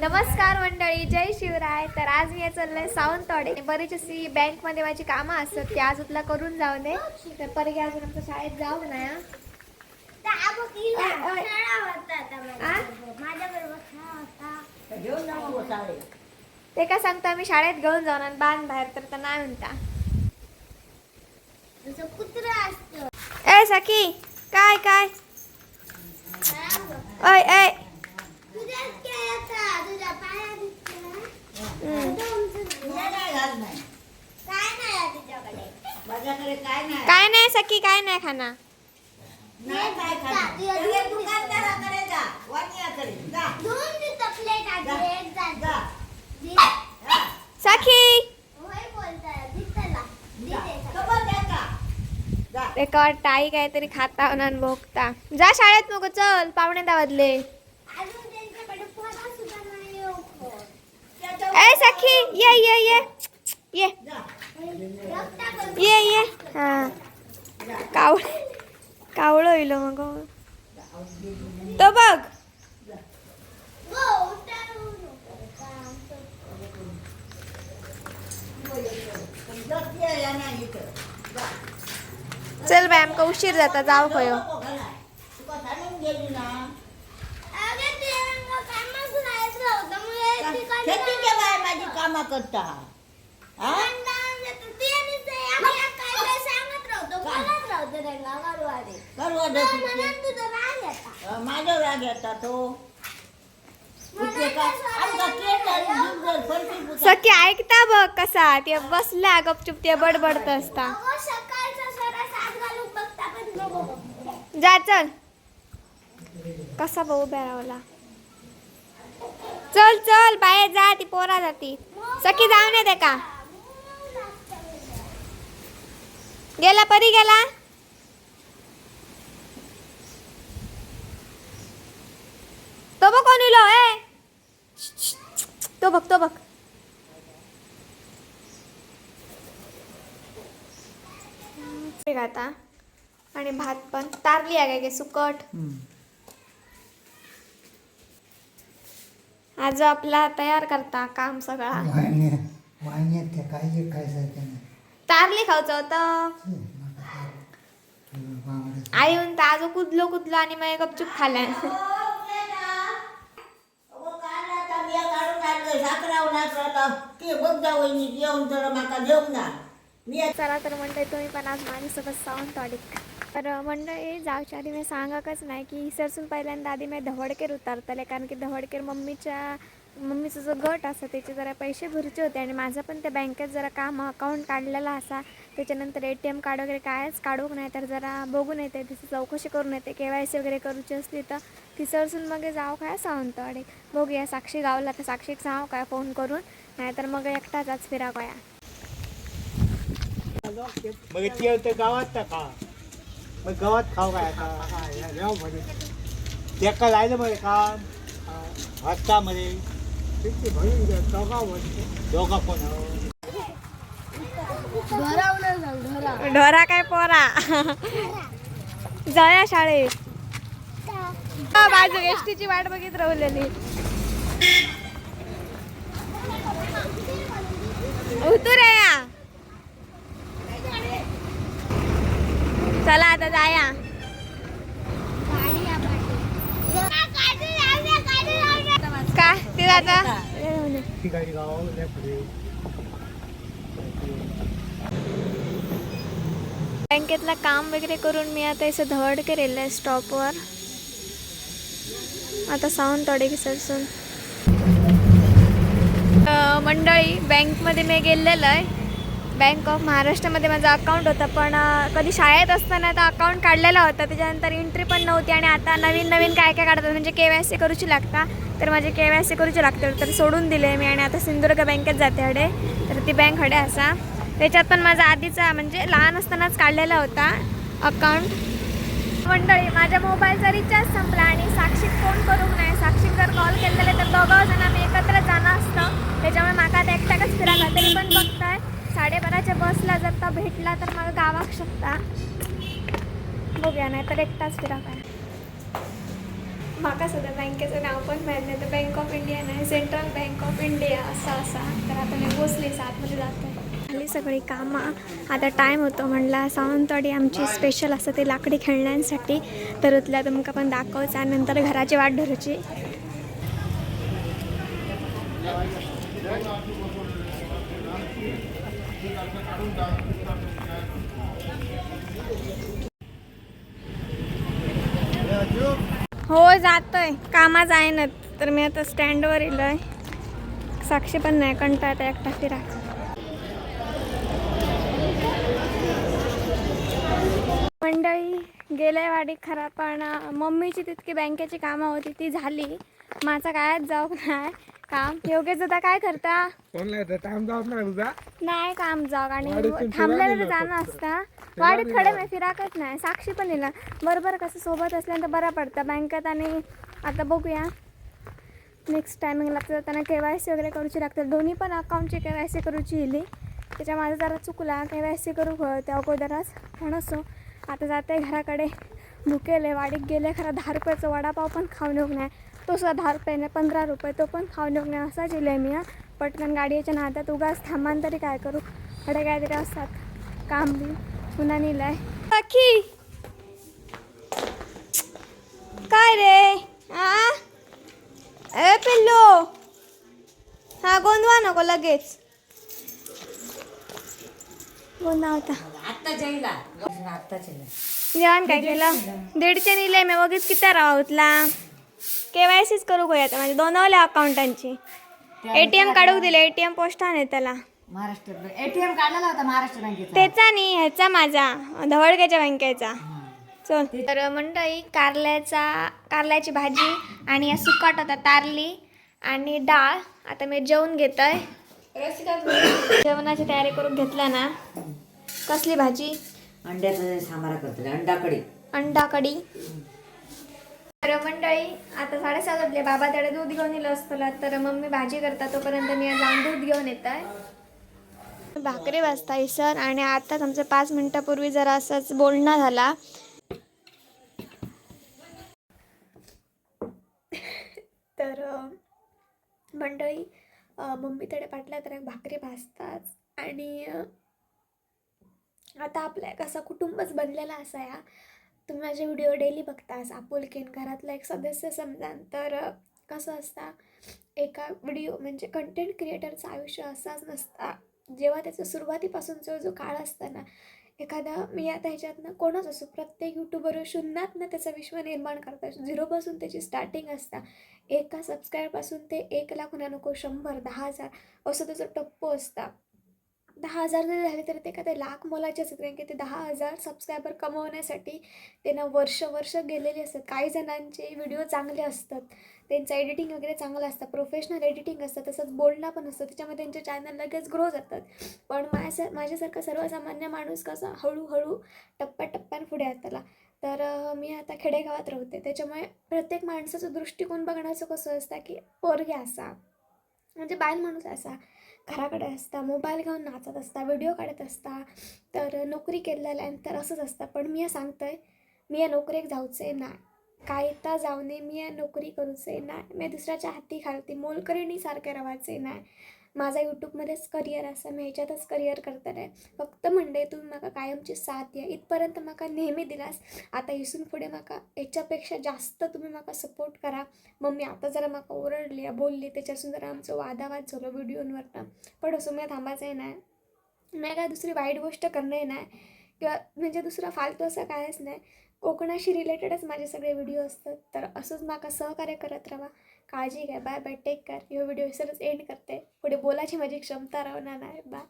नमस्कार मंडळी जय शिवराय. तर आज मी चाललंय सावंतवाडी बरीच अशी बँकमध्ये माझी कामं असतात ती आज उतला करून जाऊ दे. तर परगे अजून आमच्या शाळेत जाऊ ना. ते काय सांगता मी शाळेत घेऊन जाऊन आणि बांध बाहेर तर तर नाही म्हणता. कुत्र असत. ए सखी काय काय? ओय ए काय नाही काय नाही सखी काय नाही खाना सखी! होय टाई काहीतरी खाता आणि भोगता. जा शाळेत मग चल पावणे दहा वाजले अजून त्यांच्याकडे पोरा सुद्धा नाही ओळखत. त्याच्यावर ए सखी ये ये ये। ये। ये ये। हा। कावळ कावळ होईल मग. तो बघ. चल बाय आमका उशीर जाता जाऊ खंय नको घालाय. तुका सांगून गेली ना अगं ते रंग कामच राहायचं होतं. मग हे तिकडनं शेतीच्या बाय माझी कामं करता हा अंदाज येतो. ते आणि ते आम्हाला काय काय सांगत राहतो, बोलत राहतो रंगा येता. तो. सखी ऐकता बघ कसा ते बसल्या गपचूप ते बडबडत असता. अगं, सकाळचा सरा सात घालून बघता पण नको. बघू. जा चल. कसा भाऊ बेरावला चल चल बाहेर जा ती पोरा जाती. सखी जाऊ नये का? गेला परी गेला? तो बघ कोण इलो ए! तो बघ तो बघ. ठीक आता. आणि भात पण. तारली आहे काय सुकट? आज आपला तयार करता काम सगळा. वाहिनी वाहिन्यात ते सारखे नाही. तारली खाऊचं होतं. छे, नका करू. बांगडे. आई म्हणता आज कुदलो कुदलो आणि मग गपचूप येऊन तर. मी चला तर मंडळी तुम्ही पण आज माझ्यासोबत सावंतवाडीत तर मंडळी जाऊच्या आधी मी सांगाकच नाही की इसरसून पहिल्यांदा आधी मी धवडकेर उतारतले कारण की धवडकेर मम्मीच्या मम्मीचं जो गट असा त्याचे जरा पैसे भरूचे होते आणि माझं पण त्या बँकेत जरा काम अकाउंट काढलेला असा. त्याच्यानंतर ए टी एम कार्ड वगैरे कायच काढूक नाही तर जरा बघून येते तिची चौकशी करून येते के वाय सी वगैरे करूची असली तर. ती सरसून मग जाऊ काय सावंतवाडी बघूया साक्षी गावला तर साक्षीक सांगू काय फोन करून नाहीतर मग एकटाच आज फिरा गोया मग तर गावात का? मग गवत खाऊ काय आता? गावमध्ये तेका जायला मध्ये काम. हस्तामध्ये तिथे भरून दोघा कोण ढोरा काय पोरा? जाया शाळेत. हा, बाजू एसटीची वाट बघित राहिलेली. उतू रे या चला आता जाया. काय ते आता बँकेतलं काम वगैरे करून मी आता इथं धवड केलेलं आहे स्टॉपवर. आता सावंतवाडी सरसून. अं, मंडळी बँकमध्ये मी गेलेलं आहे. बँक ऑफ महाराष्ट्रामध्ये माझं अकाउंट होतं पण कधी शाळेत असताना तर अकाउंट काढलेला होता. त्याच्यानंतर एंट्री पण नव्हती आणि आता नवीन नवीन काय काय काढतात? म्हणजे के वाय सी करूची लागता. तर माझे के वाय सी करूची लागते तर सोडून दिले मी आणि आता सिंधुदुर्ग बँकेत जाते हडे. तर ती बँक हडे असा. त्याच्यात पण माझा आधीचा म्हणजे लहान असतानाच काढलेला होता अकाउंट मंडळी माझ्या मोबाईलचा रिचार्ज संपला आणि साक्षीत फोन करूक नाही साक्षीक जर कॉल केलेले तर दोघं जण आम्ही एकत्र जाणं असतं. त्याच्यामुळे माका आता एकट्याकच फिरायला तरी पण बघताय. साडेबाराच्या बसला जर का भेटला तर मला गावाक शकता. बघूया नाही तर एकटाच फिरा काय म्हाका सुद्धा बँकेचं नाव पण माहीत नाही तर बँक ऑफ इंडिया नाही सेंट्रल बँक ऑफ इंडिया असं असा. तर आता मी पोचले आतमध्ये जातो झाली सगळी कामं. आता टाईम होतो म्हणला सावंतवाडी आमची स्पेशल असतं ते लाकडी खेळण्यांसाठी. तर उतल्या तुमका पण दाखवचा नंतर घराची वाट धरूची. हो जातोय. कामा ना तर मी आता स्टँडवर येलोय साक्षी पण नाही कंटाळत एकटा फिरा मंडळी गेल्या वाडी खरा पण मम्मीची तितकी बँकेची कामं होती ती झाली. माझा कायच जाऊ नाही. काम? योगेश दादा काय करता? नाही काम जाऊ आणि थांबलेलं तर जाणं असता. वाडीत खडे नाही फिराकच नाही. साक्षी पण येला बरोबर कसं सोबत असल्यानंतर बरं पडतं. बँकेत आणि आता बघूया. नेक्स्ट टायमिंगला जाताना के वाय सी वगैरे करूची लागते. दोन्ही पण अकाउंटची के वाय सी करूची येली त्याच्या माझा जरा चुकला. के वाय सी करू त्या अगोदरच. असो आता जाते घराकडे. भुकेले वाडीत गेले. खरा दहा रुपयाचा वडापाव पण खाऊन येऊ नाही. तो सुद्धा दहा रुपये नाही पंधरा रुपये तो पण खाऊन नाही असाच येईल मी हा. पटकन गाडीच्या नात्यात उगाच थांबान तरी काय करू? अडे काहीतरी असतात. काम बी पुन्हा नेलाय काय रे? आ? ए पिल्लो! हा गोंधवा नको लगेच. गोंधवा होता. जेवण काय केलं? दीडशे निले मी बघित किती राहतला के वाय सीच करू गो आता माझे दोनवल्या अकाउंटांची एटीएम काढूक दिले एटीएम पोस्टाने त्याला. महाराष्ट्र एटीएम काढलेला होता महाराष्ट्र बँकेचा. त्याचा नाही ह्याचा माझा. धवळक्याच्या बँकेचा. चल. तर मंडळी कारल्याचा कारल्याची भाजी आणि या सुकाट होता तारली आणि डाळ. आता मी जेवण घेत आहे जेवणाची तयारी करून घेतल्या ना. कसली भाजी? अंड्याचा सांबारा करतो अंडा कढी. अंडा कढी. तर मंडळी आता साडेसात वाजले. बाबा त्याला दूध घेऊन येलं असतं तर मम्मी भाजी करता तोपर्यंत मी जाऊन दूध घेऊन येत आहे भाकरी वाजता सर. आणि आताच आमचं पाच मिनिटापूर्वी जरा असंच बोलणं झाला. तर मंडळी मम्मी तडे पाटल्या तर भाकरी भाजताच आणि आता आपल्या कसा कुटुंबच बनलेला असा या. तुम्ही माझे व्हिडिओ डेली बघतास. आपुलकीन घरातला एक सदस्य समजान तर कसं असता एका व्हिडिओ म्हणजे कंटेंट क्रिएटरचं आयुष्य असाच नसता. जेव्हा त्याचं सुरुवातीपासूनचा जो काळ असताना एखादा मी आता ह्याच्यातनं कोणच असो प्रत्येक यूट्यूबर शून्यातनं त्याचं विश्व निर्माण करता. झिरोपासून त्याची स्टार्टिंग असता. एका सबस्क्राईबपासून ते एक लाख होण्या नको शंभर दहा हजार असं त्याचं टप्पो असता. दहा हजार जरी झाले तरी ते काय ते लाख मोलाचे असतात. कारण की ते दहा हजार सबस्क्रायबर कमवण्यासाठी त्यांना वर्ष वर्ष गेलेले असतात. काही जणांचे व्हिडिओ चांगले असतात. त्यांचं एडिटिंग वगैरे चांगलं असतं. प्रोफेशनल एडिटिंग असतं. तसंच बोलणं पण असतं. त्याच्यामध्ये त्यांचे चॅनल लगेच ग्रो जातात पण माझ्या माझ्यासारखा सर्वसामान्य माणूस कसा हळूहळू टप्प्याटप्प्यानं पुढे येताला तर मी आता खेडेगावात राहते. त्याच्यामुळे प्रत्येक माणसाचं दृष्टिकोन बघण्याचं कसं असतं की पोरगे असा. म्हणजे बायल माणूस असा. घराकडे असता मोबाईल घेऊन नाचत असता व्हिडिओ काढत असता तर नोकरी केलेल्यानंतर असंच असतं. पण मी सांगतंय मी या नोकरीक जाऊचे ना. कायता जाऊने मी या नोकरी करूचे ना. मी दुसऱ्याच्या हाती घालते मोलकरिणीसारखे राहायचे नाही माझा यूट्यूबमध्येच करिअर असं मी ह्याच्यातच करिअर करतले फक्त म्हणले तुम्ही म्हाका कायमची साथ द्या इथपर्यंत म्हाका नेहमी दिलास. आता इथून पुढे म्हाका याच्यापेक्षा जास्त तुम्ही म्हाका सपोर्ट करा. मम्मी आता जरा म्हाका ओरडली बोलली त्याच्यासून जरा आमचं वादावाद झालो व्हिडिओंवरनं पण असं मी थांबायचंही नाही मी काय दुसरी वाईट गोष्ट करणंही नाही किंवा म्हणजे दुसरा फालतू असं कायच नाही. कोकणाशी रिलेटेडच माझे सगळे व्हिडिओ असतात. तर असंच माका सहकार्य करत राहा. काळजी घ्या. Bye bye. टेक केअर ह्यो व्हिडिओ सरच एंड करते. पुढे बोलायची माझी क्षमता राहणार नाही. बाय